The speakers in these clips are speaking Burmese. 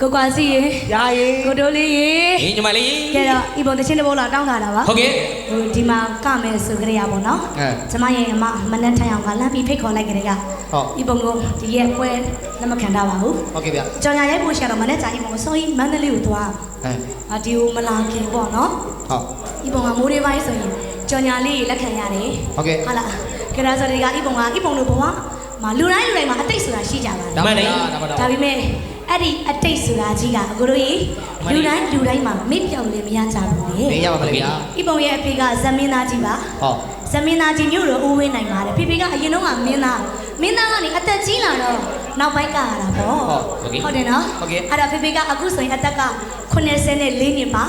ကိုကွာစီရေရာရေကိုတိုးလေးရေဟင်းညီမလေးကဲတော့ဤပုံတချင်းတစ်ပုတ်လောက်တောင်းတာတာပါဟုတ်ကဲ့ဟိုဒီမှာကမယ်ဆိုကြရပါတော့အဲကျမရဲ့အမမနက်ထိုင်အောင်ကလမ်းပြီးဖိတ်ခေါ်လိုက်ကြတဲ့ကဟုတ်ဤပုံကိုဒီရဲ့ပွဲလက်မခံတာပါဘူးဟုတ်ကဲ့ဗျကြောင်ညာရိုက်ဖို့ရှာတော့မနေ့ကျရင်ပုံအစိုးရမန္တလေးကိုသွားအဲအဒီကိုမလာခင်ပေါ့နော်ဟုတ်ဤပုံကမိုးလေးပိုင်းဆိုရင်ကြောင်ညာလေးလက်ခံရတယ်ဟုတ်ကဲ့ဟုတ်လားကြရဆိုတွေကဤပုံကဤပုံတို့ဘဝမှာလူတိုင်းလူတိုင်းမှာအတိတ်ဆိုတာရှိကြပါတယ်မှန်တယ်ဒါပါဒါတော့ပေမဲ့ အဲ့ဒီအတိတ်ဆိုတာကြီးကအကိုတို့ကြီးလူတိုင်းလူတိုင်းမှာမေ့ပြောင်လည်းမရကြဘူးလေနေရပါမလဲဗျာဤပုံရဲ့အဖေကဇမင်းသားကြီးပါဟုတ်ဇမင်းသားကြီးမြို့တော်ဦးဝင်းနိုင်ပါတယ်ဖေဖေကအရင်တော့ကမင်းသားမင်းသားကနေအသက်ကြီးလာတော့နောက်ပိုင်းကရတာပေါ့ဟုတ်တယ်နော်အဲ့ဒါဖေဖေကအခုဆိုရင်အသက်က84နှစ်ပါ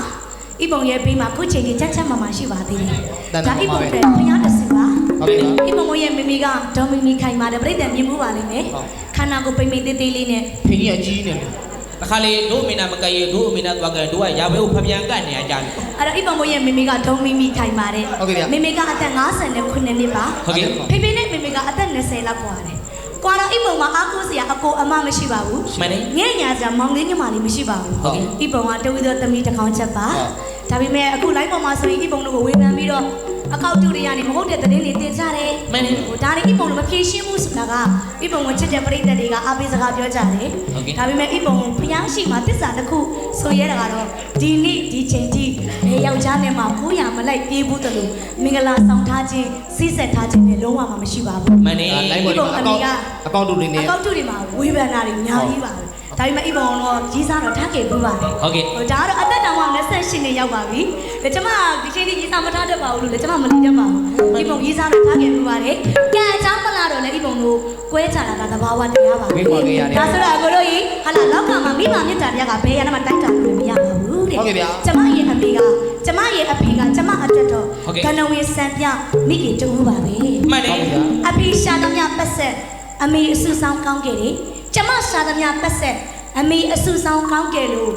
ဤပုံရဲ့ဘေးမှာခုချိန်ကြီးချက်ချက်မှမှရှိပါသေးတယ်ဒါဤပုံတဲ့ဖျားတဆူပါ ဟုတ်ကဲ့ ဤပုံရဲ့မိမိကဒေါ်မီမီခိုင်ပါတယ်ပြိတ္တမြင်မှုပါလိမ့်မယ်ခန္ဓာကိုယ်ပိမ့်ပိမ့်သေးသေးလေးနဲ့ ဖင်ကြီးအကြီးနေတယ် တခါလေတို့အမိနာမကရေတို့အမိနာသွားကြတို့ကရာဘဲကိုဖပြန်ကနေရကြတယ် အဲ့တော့အိပံမိုးရဲ့မိမိကဒုံမိမိခိုင်ပါတယ် ဟုတ်ကဲ့ဗျ မိမိကအသက်59နှစ်ပါ ဟုတ်ကဲ့ ဖေဖေနဲ့မိမိကအသက်20လောက်กว่าတယ်ကွာတော့အိပုံမှာအားကိုးစရာအကိုအမမရှိပါဘူး မှန်တယ် ငဲ့ညာစရာမောင်လေးညီမလေးမရှိပါဘူး ဟုတ်ကဲ့ အိပုံကတဝီသောသမီးတစ်ခေါင်းချက်ပါ ဟုတ် ဒါပေမဲ့အခု live ပေါ်မှာဆိုရင်အိပုံတို့ကိုဝေဖန်ပြီးတော့ အကောက်တူတွေကနေမဟုတ်တဲ့သတင်းတွေတင်ကြတယ်မှန်တယ်ဟိုဒါတွေအိပုံတို့မဖြေရှင်းဘူးဆိုတာကအိပုံကိုချစ်တဲ့ပရိသတ်တွေကအားပေးစကားပြောကြတယ်ဟုတ်ကဲ့ဒါပေမဲ့အိပုံဖျားရှိမှတစ္ဆာတစ်ခုဆိုရဲတာကတော့ဒီနေ့ဒီချိန်ထိဘယ်ယောက်ျားနဲ့မှကိုရမလိုက်ပြေးဘူးတလို့မင်္ဂလာဆောင်ထားခြင်းစီးဆက်ထားခြင်းနဲ့လုံးဝမှမရှိပါဘူးမှန်တယ်ဒါလိုက်ပေါ်ဒီမှာအကောင့်အကောင့်တူလေးအနဲ့ကောက်တူတွေမှာဝေဖန်တာတွေအများကြီးပါပဲ ဒါပေမဲ့အိမ်ပေါ်တော့ရေးစားတော့ထားခဲ့ဘူးပါလေဟုတ်ကဲ့ဟိုဒါကတော့အသက်တောင်မှ28နှစ်ရောက်ပါပြီဒါကျမဒီချိန်ထိရေးစားမထားတတ်ပါဘူးလို့လည်းကျမမလီတတ်ပါဘူးအိမ်ပေါ်ရေးစားတော့ထားခဲ့ဘူးပါလေကဲအကြောင်းမလားတော့လည်းအိမ်ပေါ်တို့ကွဲချလာတာသဘာဝတရားပါမိဘကရတယ်ဒါဆိုတော့ကိုတို့ရေဟာလာလောက်ကမှာမိဘမြတ်တာတရားကဘယ်ရနာမှတိုက်တာလို့မရပါဘူးတဲ့ဟုတ်ကဲ့ဗျာကျမရဲ့အမေကကျမရဲ့အဖေကကျမအတက်တော့ကနဝေစံပြမိခင်တူပါပဲမှန်တယ်အဖေရှာသမျှပတ်ဆက်အမေအဆူဆောင်ကောင်းခဲ့တယ် ကျမရှာသမျှပတ်ဆက်အမေအဆူဆောင်ကောင်းခဲ့လို့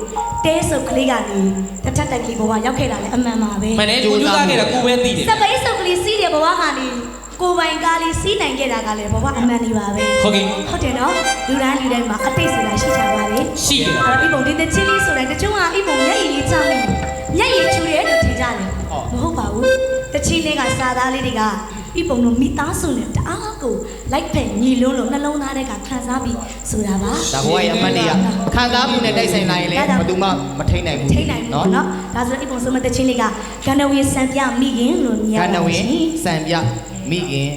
တဲဆုပ်ကလေးကနေတစ်ထပ်တက်ကလေးဘဝရောက်ခဲ့တာလည်းအမှန်ပါပဲမှန်တယ်ကိုကြိုးစားခဲ့တာကိုပဲသိတယ်စပိတ်ဆုပ်ကလေးစီးတဲ့ဘဝကနေကိုယ်ပိုင်ကားလေးစီးနိုင်ခဲ့တာကလည်းဘဝအမှန်နေပါပဲဟုတ်ကဲ့ဟုတ်တယ်နော်လူတိုင်းလူတိုင်းမှာအတိတ်ဆိုတာရှိကြပါလေရှိတယ်အဲ့တော့ဒီပုံဒီတချင်းလေးဆိုတဲ့တချို့ကအိပုံမျက်ရည်လေးချမိမျက်ရည်ချူတယ်လို့ထင်ကြတယ်မဟုတ်ပါဘူးတချင်းလေးကစာသားလေးတွေက အိပုံတို့မိသားစုနဲ့တအားကိုလိုက်ဖက်ညီလုံးလို့နှလုံးသားထဲကခံစားပြီးဆိုတာပါဒါဘဝရဲ့အမှတ်တရခံစားမှုနဲ့တိုက်ဆိုင်နိုင်ရင်လည်းဘယ်သူမှမထိနိုင်ဘူးထိတ်နိုင်ဘူးနော်နော်ဒါဆိုတော့အိပုံဆိုမဲ့တချင်းလေးကဂန္ဓဝေစံပြမိခင်လို့မြင်ကပါဏ္ဍဝင်ရှင်စံပြမိခင်